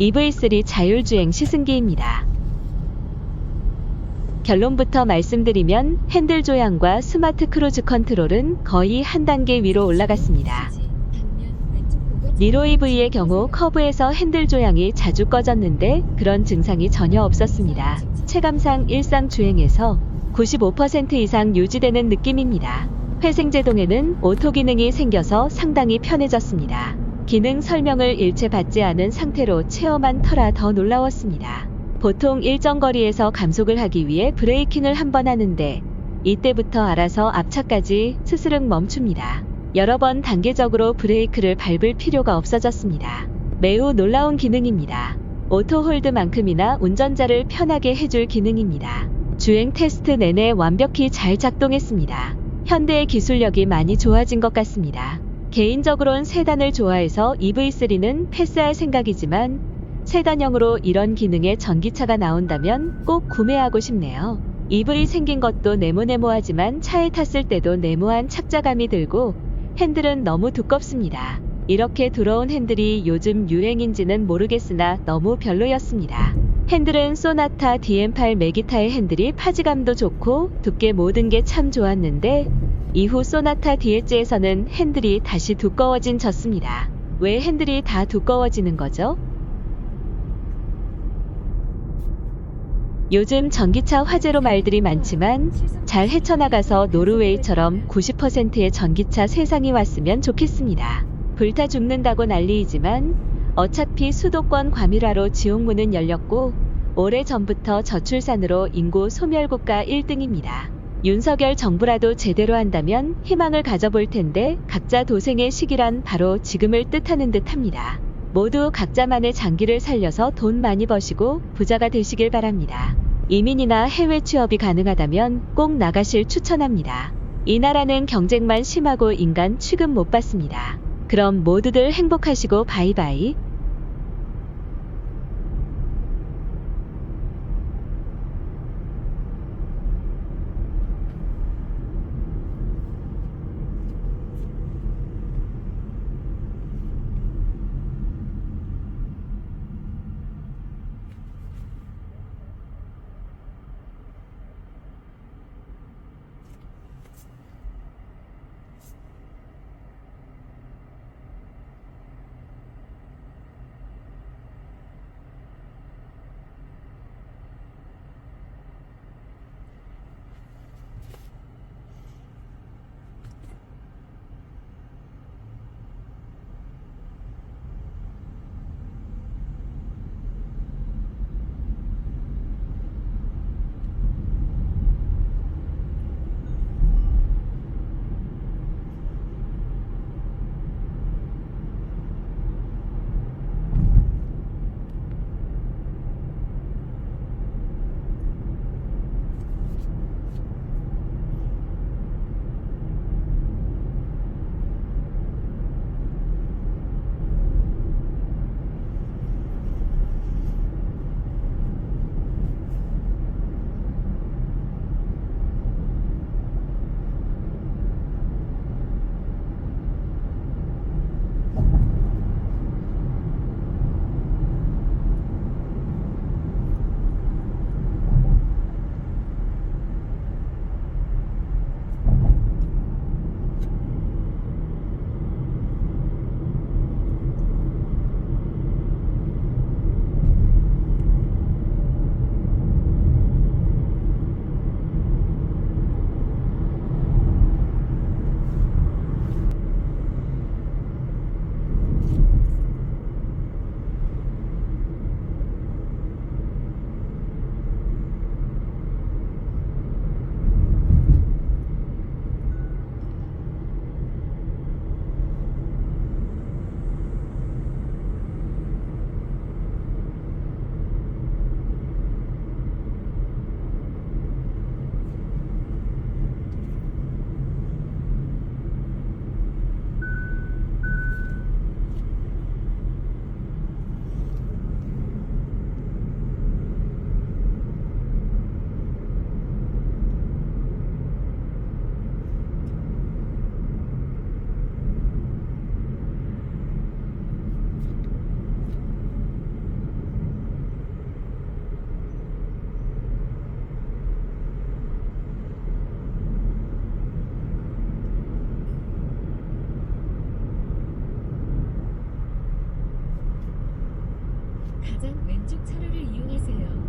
EV3 자율주행 시승기입니다. 결론부터 말씀드리면 핸들 조향과 스마트 크루즈 컨트롤은 거의 한 단계 위로 올라갔습니다. 니로 EV의 경우 커브에서 핸들 조향이 자주 꺼졌는데 그런 증상이 전혀 없었습니다. 체감상 일상 주행에서 95% 이상 유지되는 느낌입니다. 회생제동에는 오토 기능이 생겨서 상당히 편해졌습니다. 기능 설명을 일체 받지 않은 상태로 체험한 터라 더 놀라웠습니다. 보통 일정 거리에서 감속을 하기 위해 브레이킹을 한 번 하는데 이때부터 알아서 앞차까지 스스륵 멈춥니다. 여러 번 단계적으로 브레이크를 밟을 필요가 없어졌습니다. 매우 놀라운 기능입니다. 오토 홀드만큼이나 운전자를 편하게 해줄 기능입니다. 주행 테스트 내내 완벽히 잘 작동했습니다. 현대의 기술력이 많이 좋아진 것 같습니다. 개인적으론 세단을 좋아해서 EV3는 패스할 생각이지만 세단형으로 이런 기능의 전기차가 나온다면 꼭 구매하고 싶네요. EV 생긴 것도 네모네모하지만 차에 탔을 때도 네모한 착자감이 들고 핸들은 너무 두껍습니다. 이렇게 두러운 핸들이 요즘 유행인지는 모르겠으나 너무 별로였습니다. 핸들은 소나타 DM8 메기타의 핸들이 파지감도 좋고 두께 모든 게 참 좋았는데 이후 소나타 DH에서는 핸들이 다시 두꺼워진 졌습니다. 왜 핸들이 다 두꺼워지는 거죠? 요즘 전기차 화제로 말들이 많지만 잘 헤쳐나가서 노르웨이처럼 90%의 전기차 세상이 왔으면 좋겠습니다. 불타 죽는다고 난리이지만 어차피 수도권 과밀화로 지옥문은 열렸고 오래 전부터 저출산으로 인구 소멸국가 1등입니다. 윤석열 정부라도 제대로 한다면 희망을 가져볼 텐데 각자 도생의 시기란 바로 지금을 뜻하는 듯 합니다. 모두 각자만의 장기를 살려서 돈 많이 버시고 부자가 되시길 바랍니다. 이민이나 해외 취업이 가능하다면 꼭 나가실 추천합니다. 이 나라는 경쟁만 심하고 인간 취급 못 받습니다. 그럼 모두들 행복하시고 바이바이. 가장 왼쪽 차로를 이용하세요.